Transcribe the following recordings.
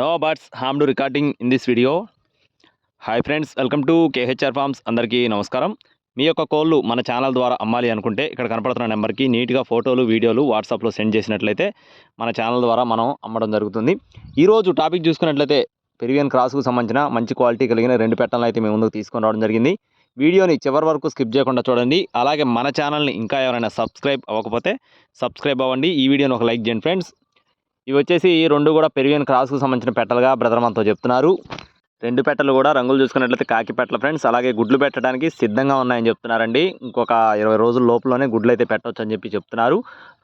No birds harm to recording in this video. Hi friends welcome to K H R farms అందరికీ నమస్కారం. మీ యొక్క కోళ్ళు మన channel ద్వారా అమ్మాలి అనుకుంటే ఇక్కడ కనపడుతున్న నెంబర్కి నీట్గా ఫోటోలు వీడియోలు వాట్సాప్లో సెండ్ చేసినట్లయితే మన ఛానల్ ద్వారా మనం అమ్మడం జరుగుతుంది. ఈరోజు టాపిక్ చూసుకున్నట్లయితే పెరివియన్ క్రాస్కు సంబంధించిన మంచి క్వాలిటీ కలిగిన రెండు పెట్టలను అయితే మేము ముందుకు తీసుకొని రావడం జరిగింది. వీడియోని చివరి వరకు స్కిప్ చేయకుండా చూడండి. అలాగే మన ఛానల్ని ఇంకా ఎవరైనా సబ్స్క్రైబ్ అవ్వకపోతే సబ్స్క్రైబ్ అవ్వండి. ఈ వీడియోని ఒక లైక్ చేయండి ఫ్రెండ్స్. ఇవి వచ్చేసి ఈ రెండు కూడా పెరివియన్ క్రాస్కు సంబంధించిన పెట్టలుగా బ్రదర్ మనతో చెప్తున్నారు. రెండు పెట్టలు కూడా రంగులు చూసుకున్నట్లయితే కాకి పెట్టలు ఫ్రెండ్స్. అలాగే గుడ్లు పెట్టడానికి సిద్ధంగా ఉన్నాయని చెప్తున్నారండి. ఇంకొక ఇరవై రోజుల లోపలనే గుడ్లు అయితే పెట్టవచ్చు అని చెప్పి చెప్తున్నారు.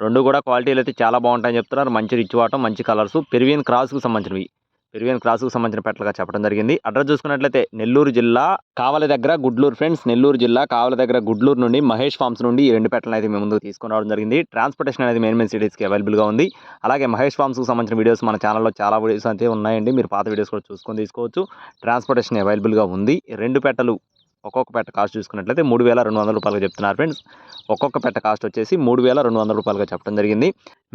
రెండు కూడా క్వాలిటీలు అయితే చాలా బాగుంటాయని చెప్తున్నారు. మంచి రిచ్ వాటం మంచి కలర్స్ పెరివియన్ క్రాస్కు సంబంధించినవి. పెరివియన్ క్రాసుకు సంబంధించిన పెట్టలుగా చెప్పడం జరిగింది. అడ్రస్ చూసుకున్నట్లయితే నెల్లూరు జిల్లా కావల దగ్గర గుడ్లూరు ఫ్రెండ్స్ నెల్లూరు జిల్లా కావల దగ్గర గుడ్లూరు నుండి మహేష్ ఫార్మ్స్ నుండి ఈ రెండు పెట్టలను అయితే మేము ముందుకు తీసుకుని రావడం జరిగింది. ట్రాన్స్పోర్టేషన్ అనేది మెయిన్ మెయిన్ సిటీస్కి అవైలబుల్గా ఉంది. అలాగే మహేష్ ఫార్మ్స్కి సంబంధించిన వీడియోస్ మన ఛానల్లో చాలా వీడియోస్ అయితే ఉన్నాయండి. మీరు పాత వీడియోస్ కూడా చూసుకొని తీసుకోవచ్చు. ట్రాన్స్పోర్టేషన్ అవైలబుల్గా ఉంది. రెండు పెట్టలు ఒక్కొక్క పెట్ట కాస్ట్ చూసుకున్నట్లయితే మూడు వేల రెండు వందల రూపాయలుగా చెప్తున్నారు ఫ్రెండ్స్. ఒక్కొక్క పెట్ట కాస్ట్ వచ్చేసి మూడు వేల రెండు వందల రూపాయలుగా చెప్పడం జరిగింది.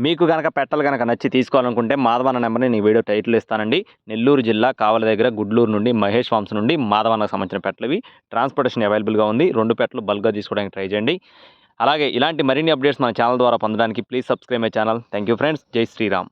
మీకు కనుక పెట్టలు కనుక నచ్చి తీసుకోవాలనుకుంటే మాధవన్న నెంబర్ని నేను వీడియో టైటిల్ ఇస్తానండి. నెల్లూరు జిల్లా కావలి దగ్గర గుడ్లూరు నుండి మహేష్ వాంస్ నుండి మాధవన్నకు సంబంధించిన పెట్టలవి ట్రాన్స్పోర్టేషన్ అవైలబుల్గా ఉంది. రెండు పెట్టలు బల్క్గా తీసుకోవడానికి ట్రై చేయండి. అలాగే ఇలాంటి మరిన్ని అప్డేట్స్ మన ఛానల్ ద్వారా పొందడానికి please subscribe my channel. Thank you friends. జై శ్రీరామ్.